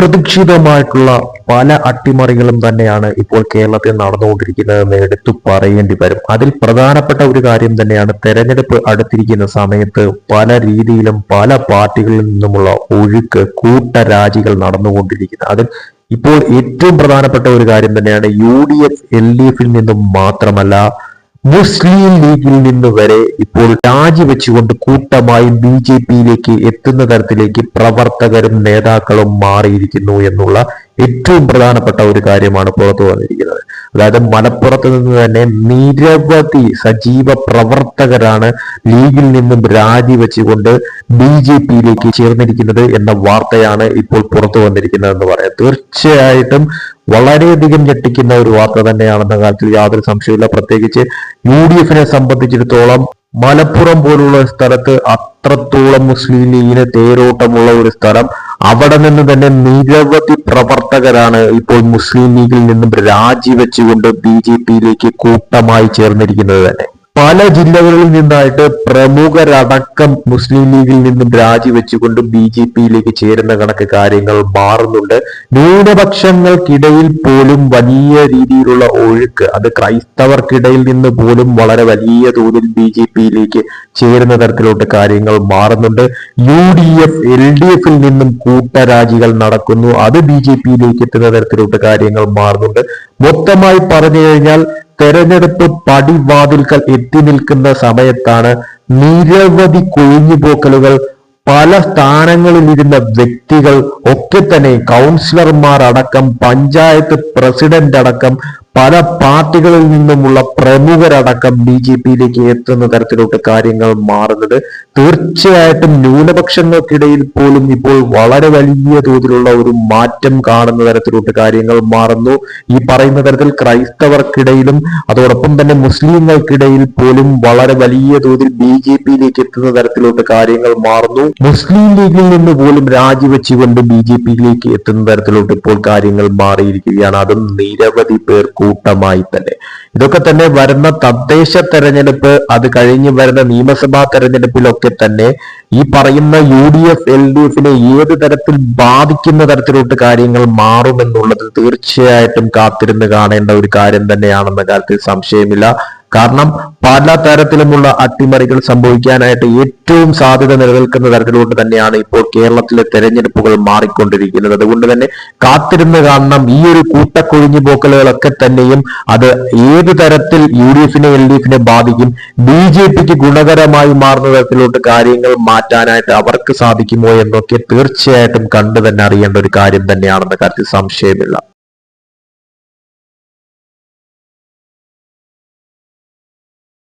അപ്രതീക്ഷിതമായിട്ടുള്ള പല അട്ടിമറികളും തന്നെയാണ് ഇപ്പോൾ കേരളത്തിൽ നടന്നുകൊണ്ടിരിക്കുന്നതെന്ന് എടുത്തു പറയേണ്ടി വരും. അതിൽ പ്രധാനപ്പെട്ട ഒരു കാര്യം തന്നെയാണ് തെരഞ്ഞെടുപ്പ് അടുത്തിരിക്കുന്ന സമയത്ത് പല രീതിയിലും പല പാർട്ടികളിൽ നിന്നുമുള്ള ഒഴുക്ക് കൂട്ടരാജികൾ നടന്നുകൊണ്ടിരിക്കുന്നത്. അതിൽ ഇപ്പോൾ ഏറ്റവും പ്രധാനപ്പെട്ട ഒരു കാര്യം തന്നെയാണ് U D F L D എഫിൽ നിന്നും മാത്രമല്ല മുസ്ലിം ലീഗിൽ നിന്ന് വരെ ഇപ്പോൾ രാജിവെച്ചുകൊണ്ട് കൂട്ടമായി ബി ജെ പിയിലേക്ക് എത്തുന്ന തരത്തിലേക്ക് പ്രവർത്തകരും നേതാക്കളും മാറിയിരിക്കുന്നു എന്നുള്ള ഏറ്റവും പ്രധാനപ്പെട്ട ഒരു കാര്യമാണ് പുറത്തു വന്നിരിക്കുന്നത്. അതായത് മലപ്പുറത്ത് നിന്ന് തന്നെ നിരവധി സജീവ പ്രവർത്തകരാണ് ലീഗിൽ നിന്നും രാജിവെച്ചുകൊണ്ട് ബി ജെ പിയിലേക്ക് ചേർന്നിരിക്കുന്നത് എന്ന വാർത്തയാണ് ഇപ്പോൾ പുറത്തു വന്നിരിക്കുന്നത് എന്ന് പറയാം. തീർച്ചയായിട്ടും വളരെയധികം ഞെട്ടിക്കുന്ന ഒരു വാർത്ത തന്നെയാണെന്ന കാര്യത്തിൽ യാതൊരു സംശയമില്ല പ്രത്യേകിച്ച് യു ഡി എഫിനെ സംബന്ധിച്ചിടത്തോളം മലപ്പുറം പോലുള്ള സ്ഥലത്ത് അത്രത്തോളം മുസ്ലിം ലീഗിന് തേരോട്ടമുള്ള ഒരു സ്ഥലം. അവിടെ നിന്ന് തന്നെ നിരവധി പ്രവർത്തകരാണ് ഇപ്പോൾ മുസ്ലിം ലീഗിൽ നിന്നും രാജിവെച്ചുകൊണ്ട് ബി ജെ പിയിലേക്ക് കൂട്ടമായി ചേർന്നിരിക്കുന്നത് തന്നെ. പല ജില്ലകളിൽ നിന്നായിട്ട് പ്രമുഖരടക്കം മുസ്ലിം ലീഗിൽ നിന്നും രാജിവെച്ചുകൊണ്ട് ബി ജെ പിയിലേക്ക് ചേരുന്ന കണക്ക് കാര്യങ്ങൾ മാറുന്നുണ്ട്. ന്യൂനപക്ഷങ്ങൾക്കിടയിൽ പോലും വലിയ രീതിയിലുള്ള ഒഴുക്ക് അത് ക്രൈസ്തവർക്കിടയിൽ നിന്ന് പോലും വളരെ വലിയ തോതിൽ ബി ജെ പിയിലേക്ക് ചേരുന്ന തരത്തിലോട്ട് കാര്യങ്ങൾ മാറുന്നുണ്ട്. U D F L D എഫിൽ നിന്നും കൂട്ടരാജികൾ നടക്കുന്നു. അത് ബി ജെ പിയിലേക്ക് എത്തുന്ന തരത്തിലോട്ട് കാര്യങ്ങൾ മാറുന്നുണ്ട്. മൊത്തമായി പറഞ്ഞു കഴിഞ്ഞാൽ തെരഞ്ഞെടുപ്പ് പടിവാതിൽക്കൽ എത്തി നിൽക്കുന്ന സമയത്താണ് നിരവധി കൊഴിഞ്ഞുപോക്കലുകൾ പല സ്ഥാനങ്ങളിൽ ഇരുന്ന വ്യക്തികൾ ഒക്കെ തന്നെ കൗൺസിലർമാർ അടക്കം പഞ്ചായത്ത് പ്രസിഡന്റ് അടക്കം പല പാർട്ടികളിൽ നിന്നുമുള്ള പ്രമുഖരടക്കം ബി ജെ പിയിലേക്ക് എത്തുന്ന തരത്തിലോട്ട് കാര്യങ്ങൾ മാറുന്നത്. തീർച്ചയായിട്ടും ന്യൂനപക്ഷങ്ങൾക്കിടയിൽ പോലും ഇപ്പോൾ വളരെ വലിയ തോതിലുള്ള ഒരു മാറ്റം കാണുന്ന തരത്തിലോട്ട് കാര്യങ്ങൾ മാറുന്നു. ഈ പറയുന്ന തരത്തിൽ ക്രൈസ്തവർക്കിടയിലും അതോടൊപ്പം തന്നെ മുസ്ലിങ്ങൾക്കിടയിൽ പോലും വളരെ വലിയ തോതിൽ ബി ജെ പിയിലേക്ക് എത്തുന്ന തരത്തിലോട്ട് കാര്യങ്ങൾ മാറുന്നു. മുസ്ലിം ലീഗിൽ നിന്ന് പോലും രാജിവെച്ചുകൊണ്ട് ബി ജെ പിയിലേക്ക് എത്തുന്ന തരത്തിലോട്ട് ഇപ്പോൾ കാര്യങ്ങൾ മാറിയിരിക്കുകയാണ്. അതും നിരവധി പേർ കൂട്ടമായി തന്നെ. ഇതൊക്കെ തന്നെ വരുന്ന തദ്ദേശ തെരഞ്ഞെടുപ്പ് അത് കഴിഞ്ഞ് വരുന്ന നിയമസഭാ തെരഞ്ഞെടുപ്പിലൊക്കെ തന്നെ ഈ പറയുന്ന U D F L D എഫിനെ ഏത് തരത്തിൽ ബാധിക്കുന്ന തരത്തിലോട്ട് കാര്യങ്ങൾ മാറുമെന്നുള്ളത് തീർച്ചയായിട്ടും കാത്തിരുന്ന് കാണേണ്ട ഒരു കാര്യം തന്നെയാണെന്ന കാര്യത്തിൽ സംശയമില്ല. കാരണം പല തരത്തിലുമുള്ള അട്ടിമറികൾ സംഭവിക്കാനായിട്ട് ഏറ്റവും സാധ്യത നിലനിൽക്കുന്ന തരത്തിലോട്ട് തന്നെയാണ് ഇപ്പോൾ കേരളത്തിലെ തെരഞ്ഞെടുപ്പുകൾ മാറിക്കൊണ്ടിരിക്കുന്നത്. അതുകൊണ്ട് തന്നെ കാത്തിരുന്ന് കാരണം ഈ ഒരു കൂട്ടക്കൊഴിഞ്ഞു പോക്കലുകളൊക്കെ തന്നെയും അത് ഏത് തരത്തിൽ യു ഡി എഫിനെ എൽ ഡി എഫിനെ ബാധിക്കും ബി ജെ പിക്ക് ഗുണകരമായി മാറുന്ന തരത്തിലോട്ട് കാര്യങ്ങൾ മാറ്റാനായിട്ട് അവർക്ക് സാധിക്കുമോ എന്നൊക്കെ തീർച്ചയായിട്ടും കണ്ടു തന്നെ അറിയേണ്ട ഒരു കാര്യം തന്നെയാണെന്ന കാര്യത്തിൽ സംശയമില്ല.